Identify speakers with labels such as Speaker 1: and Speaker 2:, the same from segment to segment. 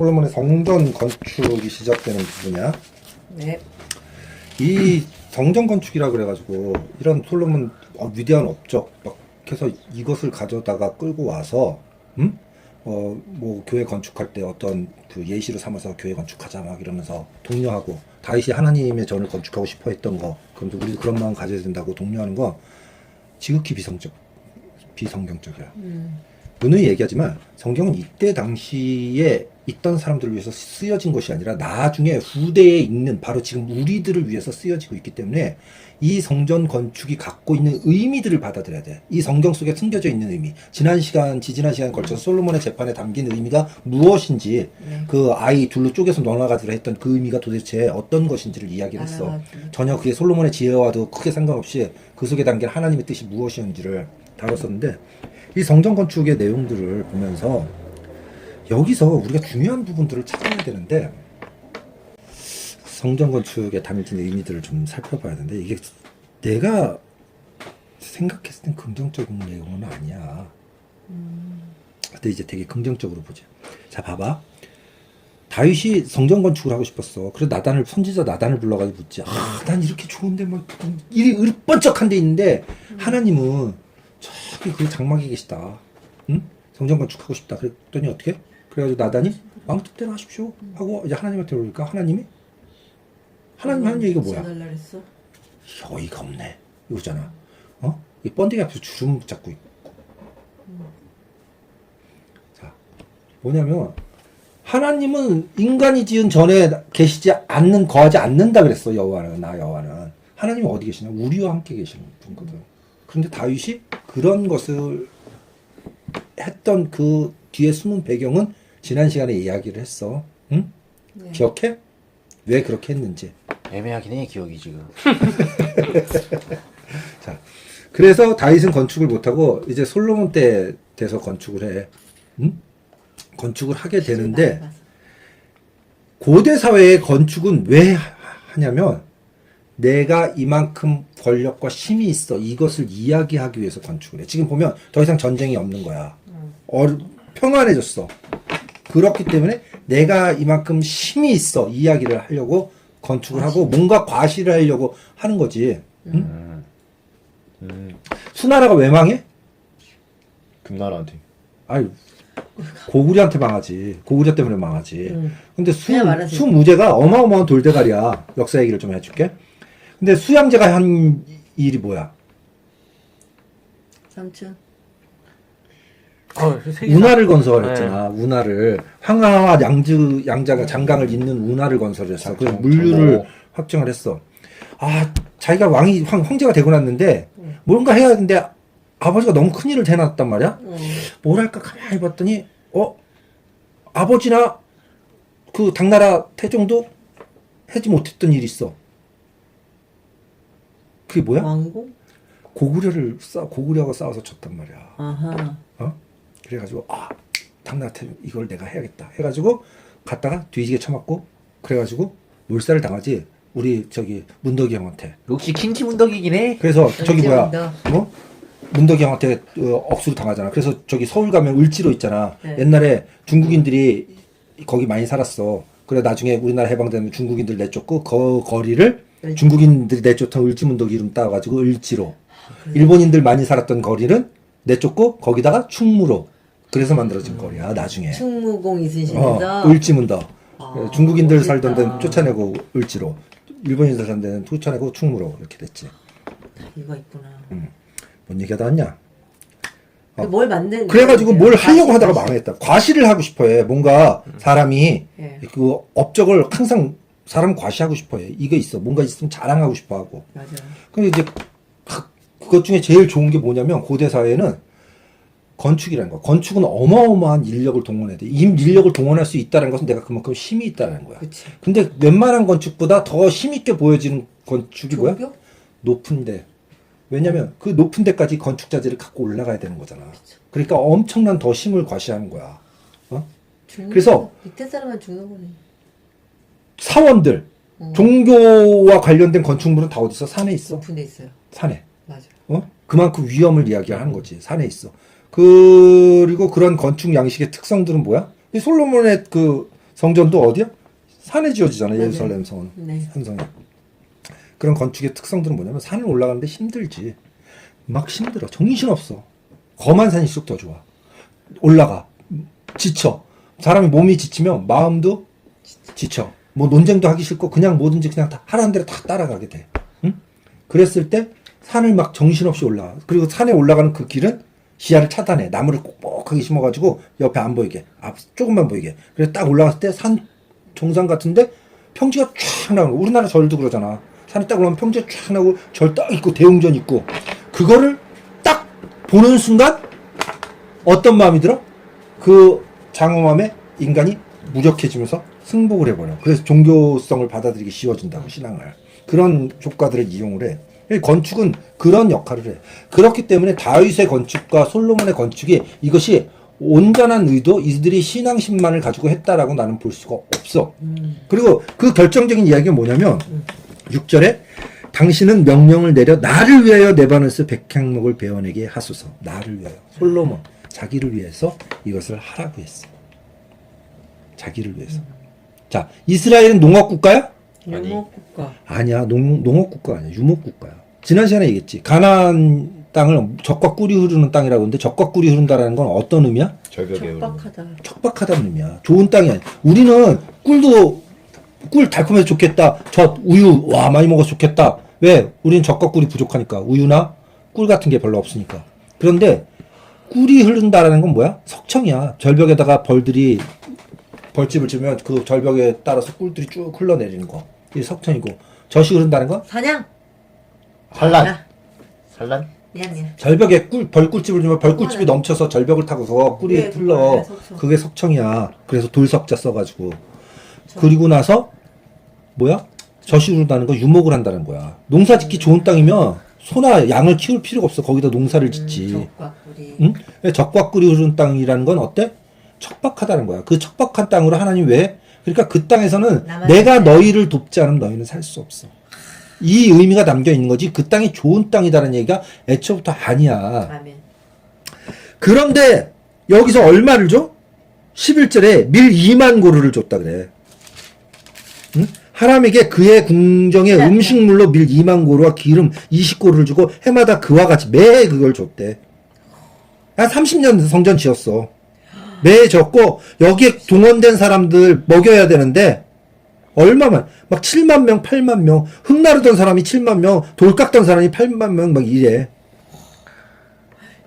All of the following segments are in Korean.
Speaker 1: 솔로몬의 성전 건축이 시작되는 부분이야.
Speaker 2: 네.
Speaker 1: 이 성전 건축이라 그래가지고 이런 솔로몬 어, 위대한 업적 막 해서 이것을 가져다가 끌고 와서 음? 어, 뭐 교회 건축할 때 어떤 그 예시로 삼아서 교회 건축하자 막 이러면서 독려하고 다윗이 하나님의 전을 건축하고 싶어 했던 거 그럼 우리도 그런 마음 가져야 된다고 독려하는 거 지극히 비성적 비성경적이야. 누누이 얘기하지만 성경은 이때 당시에 있던 사람들을 위해서 쓰여진 것이 아니라 나중에 후대에 있는 바로 지금 우리들을 위해서 쓰여지고 있기 때문에 이 성전 건축이 갖고 있는 의미들을 받아들여야 돼. 이 성경 속에 숨겨져 있는 의미. 지난 시간, 지지난 시간에 걸쳐서 솔로몬의 재판에 담긴 의미가 무엇인지 그 아이 둘로 쪼개서 너나가지라 했던 그 의미가 도대체 어떤 것인지를 이야기를 했어.
Speaker 2: 알아가지고.
Speaker 1: 전혀 그게 솔로몬의 지혜와도 크게 상관없이 그 속에 담긴 하나님의 뜻이 무엇이었는지를 다뤘었는데 이 성전 건축의 내용들을 보면서 여기서 우리가 중요한 부분들을 찾아야 되는데 성전 건축에 담긴 의미들을 좀 살펴봐야 되는데 이게 내가 생각했을 땐 긍정적인 내용은 아니야. 근데 이제 되게 긍정적으로 보자. 자, 봐봐. 다윗이 성전 건축을 하고 싶었어. 그래서 나단을 선지자 나단을 불러가지고 묻지. 아, 난 이렇게 좋은데 뭐 일이 으르번쩍한 데 있는데 하나님은 저기 그 장막에 계시다. 응? 성전 건축하고 싶다. 그랬더니 어떻게? 그래가지고 나단이 왕뜻대로 하십시오 하고 이제 하나님한테 오니까 하나님이 하나님 하는 얘기가 뭐야? 어이가 없네. 이거잖아. 어? 이 번데기 앞에서 주름 잡고 있고. 자, 뭐냐면, 하나님은 인간이 지은 전에 계시지 않는, 거하지 않는다 그랬어, 여호와는, 나 여호와는. 하나님은 어디 계시냐? 우리와 함께 계시는 분거든. 그런데 다윗이 그런 것을 했던 그 뒤에 숨은 배경은 지난 시간에 이야기를 했어. 응?
Speaker 2: 네.
Speaker 1: 기억해? 왜 그렇게 했는지.
Speaker 3: 애매하긴 해 기억이 지금.
Speaker 1: 자, 그래서 다윗은 건축을 못하고 이제 솔로몬 때 돼서 건축을 해. 응? 건축을 하게 되는데
Speaker 2: 많이 봤어.
Speaker 1: 고대 사회의 건축은 왜 하- 하냐면 내가 이만큼 권력과 힘이 있어 이것을 이야기하기 위해서 건축을 해. 지금 보면 더 이상 전쟁이 없는 거야. 어, 평안해졌어. 그렇기 때문에 내가 이만큼 힘이 있어 이야기를 하려고 건축을 하고 뭔가 과시를 하려고 하는 거지. 응?
Speaker 3: 음,
Speaker 1: 수나라가 왜 망해?
Speaker 3: 금나라한테.
Speaker 1: 아이 고구려한테 망하지. 고구려 때문에 망하지.
Speaker 2: 응.
Speaker 1: 근데 수,
Speaker 2: 말하지.
Speaker 1: 수무제가 어마어마한 돌대가리야. 역사 얘기를 좀 해줄게. 근데 수양제가 한 일이 뭐야?
Speaker 2: 삼촌.
Speaker 3: 어,
Speaker 1: 운하를 건설했잖아. 운하를 황하와 양주 양자가 장강을 잇는 운하를 건설했어. 그래서
Speaker 3: 정-
Speaker 1: 물류를. 확정을 했어. 아 자기가 왕이 황, 황제가 되고 났는데 뭔가 해야 하는데 아버지가 너무 큰 일을 해놨단 말이야.
Speaker 2: 응.
Speaker 1: 뭐랄까 가만히 봤더니 어 아버지나 그 당나라 태종도 하지 못했던 일이 있어. 그게 뭐야?
Speaker 2: 왕공?
Speaker 1: 고구려를 싸 고구려가 싸워서 졌단 말이야.
Speaker 2: 아하.
Speaker 1: 어? 그래가지고 아 태종 이걸 내가 해야겠다 해가지고 갔다가 뒤지게 쳐맞고 그래가지고 몰살을 당하지. 우리 저기 문덕이 형한테.
Speaker 3: 역시 킨치 문덕이긴 해.
Speaker 1: 그래서 저기 뭐야?
Speaker 2: 문덕.
Speaker 1: 뭐? 문덕이 형한테 어, 억수로 당하잖아. 그래서 저기 서울 가면 을지로 있잖아.
Speaker 2: 네.
Speaker 1: 옛날에 중국인들이 거기 많이 살았어. 그래 나중에 우리나라 해방되면 중국인들 내쫓고 그 거리를
Speaker 2: 네.
Speaker 1: 중국인들이 내쫓던 을지문덕 이름 따가지고 을지로. 일본인들 많이 살았던 거리는 내쫓고 거기다가 충무로. 그래서 만들어진 거리야 나중에.
Speaker 2: 충무공 있으시면서.
Speaker 1: 어, 을지문덕.
Speaker 2: 아,
Speaker 1: 중국인들 살던 데는
Speaker 2: 멋있다.
Speaker 1: 쫓아내고 을지로. 일본인들 살던 데는 쫓아내고 충무로 이렇게 됐지.
Speaker 2: 이거 있구나.
Speaker 1: 뭔 얘기하다 왔냐? 어.
Speaker 2: 뭘 만든?
Speaker 1: 그래가지고 뭘 하려고 하다가. 망했다. 과시를 하고 싶어해. 뭔가 사람이
Speaker 2: 예.
Speaker 1: 그 업적을 항상 사람 과시하고 싶어해. 이거 있어. 뭔가 있으면 자랑하고 싶어 하고.
Speaker 2: 맞아.
Speaker 1: 근데 이제 그- 그것 중에 제일 좋은 게 뭐냐면 고대 사회는 건축이라는 거야. 건축은 어마어마한 인력을 동원해야 돼. 이 인력을 동원할 수 있다는 것은 내가 그만큼 힘이 있다는 거야.
Speaker 2: 그치.
Speaker 1: 근데 웬만한 건축보다 더 힘있게 보여지는 건축이 뭐야?
Speaker 2: 종교?
Speaker 1: 높은 데. 왜냐면 그 높은 데까지 건축 자재를 갖고 올라가야 되는 거잖아. 그러니까 엄청난 더 힘을 과시하는 거야. 어? 그래서-
Speaker 2: 거. 밑에 사람은 죽는 거네.
Speaker 1: 사원들,
Speaker 2: 어.
Speaker 1: 종교와 관련된 건축물은 다 어디 있어? 산에 있어.
Speaker 2: 높은 데 있어요.
Speaker 1: 산에.
Speaker 2: 맞아.
Speaker 1: 어? 그만큼 위험을 이야기하는 거지. 산에 있어. 그리고 그런 건축 양식의 특성들은 뭐야? 이 솔로몬의 그 성전도 어디야? 산에 지어지잖아
Speaker 2: 네네.
Speaker 1: 예루살렘 성
Speaker 2: 네.
Speaker 1: 산성이. 그런 건축의 특성들은 뭐냐면 산을 올라가는데 힘들지. 막 힘들어. 정신없어. 거만 산일수록 더 좋아. 올라가. 지쳐. 사람이 몸이 지치면 마음도 지쳐. 뭐 논쟁도 하기 싫고 그냥 뭐든지 그냥 다 하라는 대로 다 따라가게 돼. 응? 그랬을 때 산을 막 정신없이 올라가. 그리고 산에 올라가는 그 길은 시야를 차단해. 나무를 꼭꼭하게 심어가지고 옆에 안 보이게. 앞 조금만 보이게. 그래서 딱 올라갔을 때 산 정상 같은데 평지가 쫙 나오는 거. 우리나라 절도 그러잖아. 산에 딱 올라가면 평지가 쫙 나오고 절 딱 있고 대웅전 있고 그거를 딱 보는 순간 어떤 마음이 들어? 그 장엄함에 인간이 무력해지면서 승복을 해버려. 그래서 종교성을 받아들이기 쉬워진다고 신앙을. 그런 효과들을 이용을 해. 이 건축은 그런 역할을 해. 그렇기 때문에 다윗의 건축과 솔로몬의 건축이 이것이 온전한 의도, 이들이 신앙심만을 가지고 했다라고 나는 볼 수가 없어. 그리고 그 결정적인 이야기가 뭐냐면 6절에 당신은 명령을 내려 나를 위하여 네바노스 백향목을 베어내게 하소서. 나를 위하여. 솔로몬 자기를 위해서 이것을 하라고 했어. 자기를 위해서. 자, 이스라엘은 농업 국가야?
Speaker 3: 아니.
Speaker 2: 유목국가.
Speaker 1: 아니야. 농, 농업 국가 아니야. 유목 국가야. 지난 시간에 얘기했지. 가나안 땅을 적과 꿀이 흐르는 땅이라고 하는데 적과 꿀이 흐른다라는 건 어떤 의미야?
Speaker 3: 절벽에 오르는.
Speaker 2: 척박하다.
Speaker 1: 척박하다는 의미야. 좋은 땅이 아니야. 우리는 꿀도 꿀 달콤해서 좋겠다. 젖 우유 와 많이 먹어서 좋겠다. 왜? 우리는 젖과 꿀이 부족하니까 우유나 꿀 같은 게 별로 없으니까. 그런데 꿀이 흐른다라는 건 뭐야? 석청이야. 절벽에다가 벌들이 벌집을 지으면 그 절벽에 따라서 꿀들이 쭉 흘러내리는 거. 이게 석청이고 젖이 흐른다는 건
Speaker 2: 사냥.
Speaker 3: 산란.
Speaker 2: 아,
Speaker 3: 산란?
Speaker 2: 미안 미안.
Speaker 1: 절벽에 꿀 벌꿀집을 주면 벌꿀집이 넘쳐서 절벽을 타고서 꿀이
Speaker 2: 네,
Speaker 1: 흘러.
Speaker 2: 그거는 석청.
Speaker 1: 그게 석청이야. 그래서 돌석자 써가지고.
Speaker 2: 저-
Speaker 1: 그리고 나서 뭐야? 저시르다는 거 유목을 한다는 거야. 농사 짓기 좋은 땅이면 소나 양을 키울 필요가 없어. 거기다 농사를 짓지.
Speaker 2: 음, 적과 꿀이.
Speaker 1: 응? 적과 꿀이 흐르는 땅이라는 건 어때? 척박하다는 거야. 그 척박한 땅으로 하나님 왜? 그러니까 그 땅에서는 내가 너희를 돕지 않으면 너희는 살 수 없어. 이 의미가 담겨 있는 거지. 그 땅이 좋은 땅이다라는 얘기가 애초부터 아니야.
Speaker 2: 아멘.
Speaker 1: 그런데 여기서 얼마를 줘? 11절에 밀 2만 고루를 줬다 그래. 응? 하람에게 그의 궁정의
Speaker 2: 네.
Speaker 1: 음식물로 밀 2만 고루와 기름 20고루를 주고 해마다 그와 같이 매해 그걸 줬대. 한 30년 성전 지었어. 매해 줬고 여기에 동원된 사람들 먹여야 되는데 얼마만 막 7만 명, 8만 명, 흙나르던 사람이 7만 명, 돌 깎던 사람이 8만 명 막 이래.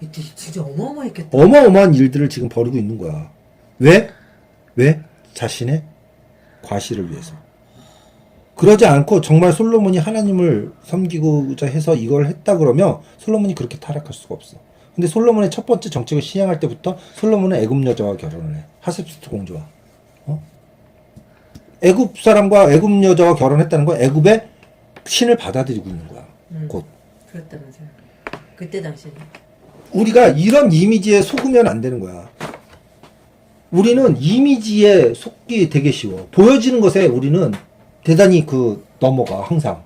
Speaker 2: 이때 진짜 어마어마했겠다.
Speaker 1: 어마어마한 일들을 지금 벌이고 있는 거야. 왜? 왜? 자신의 과시를 위해서. 그러지 않고 정말 솔로몬이 하나님을 섬기고자 해서 이걸 했다 그러면 솔로몬이 그렇게 타락할 수가 없어. 근데 솔로몬의 첫 번째 정책을 시행할 때부터 솔로몬은 애굽 여자와 결혼을 해. 하셉스트 공주와. 어? 애굽 사람과 애굽 여자와 결혼했다는 건 애굽의 신을 받아들이고 있는 거야.
Speaker 2: 음.
Speaker 1: 곧.
Speaker 2: 그랬다면서요. 그때 당시에는.
Speaker 1: 우리가 이런 이미지에 속으면 안 되는 거야. 우리는 이미지에 속기 되게 쉬워. 보여지는 것에 우리는 대단히 그 넘어가 항상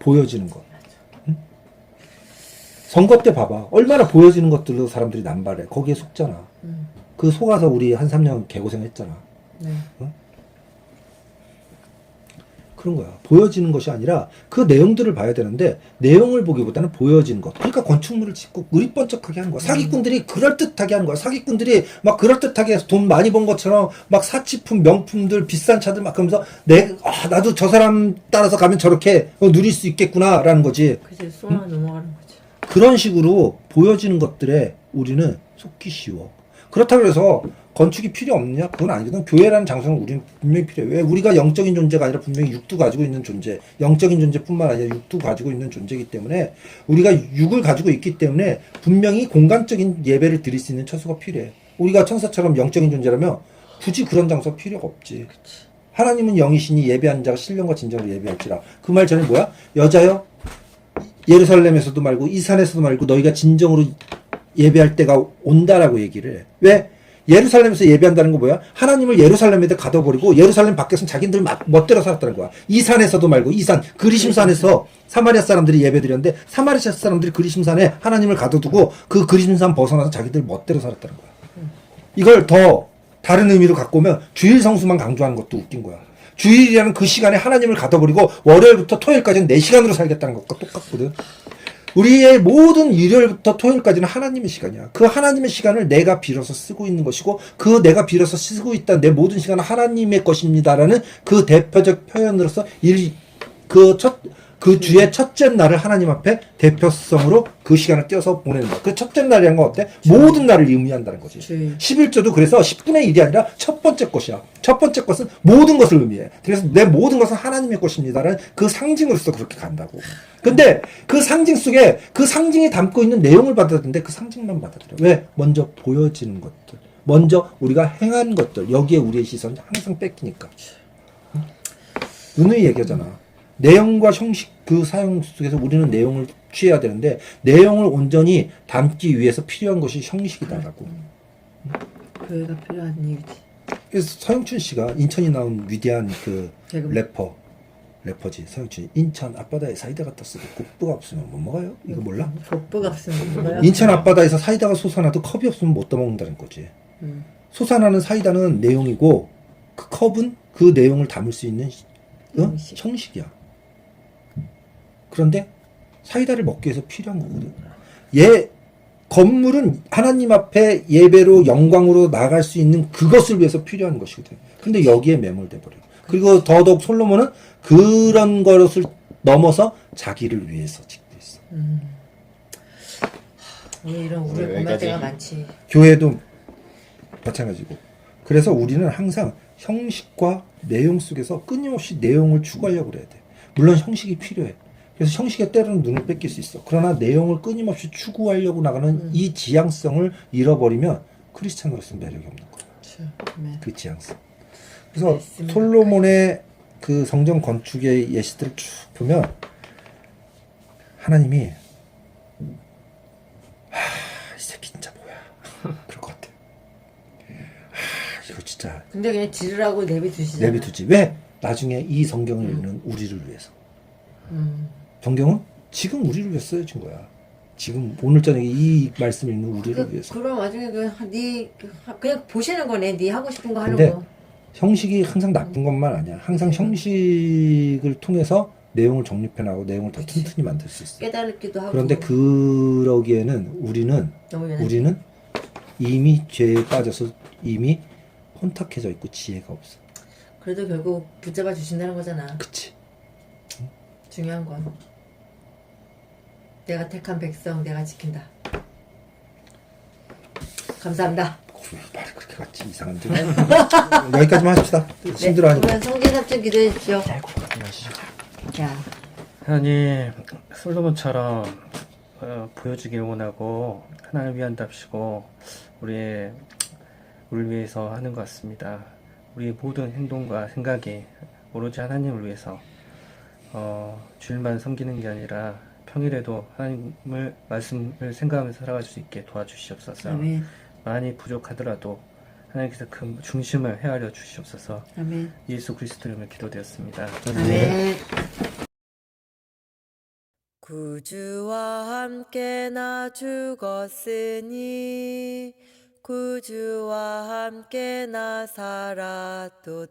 Speaker 1: 보여지는 것. 응? 선거 때 봐봐. 얼마나 보여지는 것들로 사람들이 남발해. 거기에 속잖아.
Speaker 2: 음.
Speaker 1: 그 속아서 우리 한 3년 개고생했잖아.
Speaker 2: 네.
Speaker 1: 그런 거야. 보여지는 것이 아니라 그 내용들을 봐야 되는데 내용을 보기보다는 보여지는 것. 그러니까 건축물을 짓고 의리번쩍하게 하는 거야. 사기꾼들이 그럴듯하게 하는 거야. 사기꾼들이 막 그럴듯하게 해서 돈 많이 번 것처럼 막 사치품, 명품들, 비싼 차들 막 그러면서 내, 아, 나도 저 사람 따라서 가면 저렇게 어, 누릴 수 있겠구나라는 거지.
Speaker 2: 그래서 쏘아 넘어가는 거지.
Speaker 1: 그런 식으로 보여지는 것들에 우리는 속기 쉬워. 그렇다고 해서 건축이 필요 없느냐? 그건 아니거든. 교회라는 장소는 우리는 분명히 필요해. 왜? 우리가 영적인 존재가 아니라 분명히 육도 가지고 있는 존재. 영적인 존재뿐만 아니라 육도 가지고 있는 존재이기 때문에 우리가 육을 가지고 있기 때문에 분명히 공간적인 예배를 드릴 수 있는 처소가 필요해. 우리가 천사처럼 영적인 존재라면 굳이 그런 장소가 필요가 없지. 하나님은 영이시니 예배하는 자가 신령과 진정으로 예배할지라. 그 말 전에 뭐야? 여자여 예루살렘에서도 말고 이 산에서도 말고 너희가 진정으로 예배할 때가 온다라고 얘기를 해. 왜? 예루살렘에서 예배한다는 거 뭐야? 하나님을 예루살렘에다 가둬버리고 예루살렘 밖에서는 자기들 막 멋대로 살았다는 거야. 이 산에서도 말고 이 산, 그리심산에서 사마리아 사람들이 예배드렸는데 사마리아 사람들이 그리심산에 하나님을 가둬두고 그 그리심산 벗어나서 자기들 멋대로 살았다는 거야. 이걸 더 다른 의미로 갖고 오면 주일 성수만 강조하는 것도 웃긴 거야. 주일이라는 그 시간에 하나님을 가둬버리고 월요일부터 토요일까지는 내 시간으로 살겠다는 것과 똑같거든. 우리의 모든 일요일부터 토요일까지는 하나님의 시간이야. 그 하나님의 시간을 내가 빌어서 쓰고 있는 것이고 그 내가 빌어서 쓰고 있다 내 모든 시간은 하나님의 것입니다라는 그 대표적 표현으로서 일, 그 첫, 그 주의 첫째 날을 하나님 앞에 대표성으로 그 시간을 띄어서 보내는 거야. 그 첫째 날이란 건 어때? 모든 날을 의미한다는 거지.
Speaker 2: 주일.
Speaker 1: 11조도 그래서 10분의 1이 아니라 첫 번째 것이야. 첫 번째 것은 모든 것을 의미해. 그래서 내 모든 것은 하나님의 것입니다라는 그 상징으로서 그렇게 간다고. 근데 그 상징 속에 그 상징이 담고 있는 내용을 받아들이는데 그 상징만 받아들여. 왜? 먼저 보여지는 것들. 먼저 우리가 행한 것들. 여기에 우리의 시선이 항상 뺏기니까. 누누이 얘기하잖아. 내용과 형식 그 사용 속에서 우리는 내용을 취해야 되는데 내용을 온전히 담기 위해서 필요한 것이 형식이다라고.
Speaker 2: 교회가 필요한 이유지.
Speaker 1: 그래서 서영춘 씨가 인천이 나온 위대한 그
Speaker 2: 개그맨.
Speaker 1: 래퍼 래퍼지 서영춘 인천 앞바다에 사이다가 떴어도 국부가 없으면 못 먹어요 이거 몰라?
Speaker 2: 복부가 없으면 뭐야?
Speaker 1: 인천 앞바다에서 사이다가 솟아나도 컵이 없으면 못 떠먹는다는 거지
Speaker 2: 음.
Speaker 1: 솟아나는 사이다는 내용이고 그 컵은 그 내용을 담을 수 있는 시- 어?
Speaker 2: 형식.
Speaker 1: 형식이야 그런데 사이다를 먹기 위해서 필요한 거거든 얘 건물은 하나님 앞에 예배로 영광으로 나갈 수 있는 그것을 위해서 필요한 것이거든. 근데 여기에 매몰돼 버려. 그리고 더더욱 솔로몬은 그런 것을 넘어서 자기를 위해서 짓고 있어.
Speaker 2: 음. 왜 이런 우리
Speaker 3: 왜
Speaker 2: 고말
Speaker 3: 여기까지?
Speaker 2: 때가 많지.
Speaker 1: 교회도 마찬가지고. 그래서 우리는 항상 형식과 내용 속에서 끊임없이 내용을 추구하려고 그래야 돼. 물론 형식이 필요해. 그래서 형식에 때로는 눈을 뺏길 수 있어. 그러나 내용을 끊임없이 추구하려고 나가는
Speaker 2: 음.
Speaker 1: 이 지향성을 잃어버리면 크리스찬으로서는 매력이 없는 거야.
Speaker 2: 그렇죠. 네.
Speaker 1: 그 지향성. 그래서
Speaker 2: 말씀을
Speaker 1: 솔로몬의 그 성전 건축의 예시들을 쭉 보면 하나님이 하, 이 새끼 진짜 뭐야. 그럴 것 같아. 하, 이거 진짜
Speaker 2: 근데 그냥 지르라고 내비두시잖아.
Speaker 1: 내비두지. 왜? 나중에 이 성경을 읽는 우리를 위해서.
Speaker 2: 음.
Speaker 1: 성경은 지금 우리를 위해서 쓰여진 거야. 지금 오늘 저녁에 이 말씀을 읽는 우리를
Speaker 2: 그,
Speaker 1: 위해서.
Speaker 2: 그럼 나중에 그, 네, 그, 그냥 보시는 거네. 네 하고 싶은 거 하는 거.
Speaker 1: 형식이 항상 나쁜 것만 아니야. 항상 형식을 통해서 내용을 정립해 나가고 내용을 더
Speaker 2: 그치.
Speaker 1: 튼튼히 만들 수 있어.
Speaker 2: 깨달기도 하고.
Speaker 1: 그런데 그러기에는 우리는. 우리는 이미 죄에 빠져서 이미 혼탁해져 있고 지혜가 없어.
Speaker 2: 그래도 결국 붙잡아 주신다는 거잖아.
Speaker 1: 그치?
Speaker 2: 중요한 건 내가 택한 백성 내가 지킨다. 감사합니다.
Speaker 1: 왜 말이 그렇게 같지 이상한데. 여기까지만 합시다. 힘들어하니까.
Speaker 2: 그러면 성진 삼촌 기도해 주시오. 자,
Speaker 4: 하나님 솔로몬처럼 어, 보여주길 원하고 하나님을 위한답시고 우리의 우리를 위해서 하는 것 같습니다. 우리의 모든 행동과 생각이 오로지 하나님을 위해서 어, 주일만 섬기는 게 아니라 평일에도 하나님을 말씀을 생각하면서 살아갈 수 있게 도와주시옵소서.
Speaker 2: 아멘,
Speaker 4: 많이 부족하더라도 하나님께서 그 중심을 헤아려 주시옵소서.
Speaker 2: 아멘,
Speaker 4: 예수 그리스도 이름을 기도드렸습니다.
Speaker 2: 아멘.
Speaker 5: 구주와 함께 나 죽었으니 구주와 함께 나 살았도다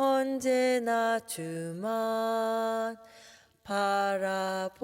Speaker 5: 언제나 주만 바라봅니다.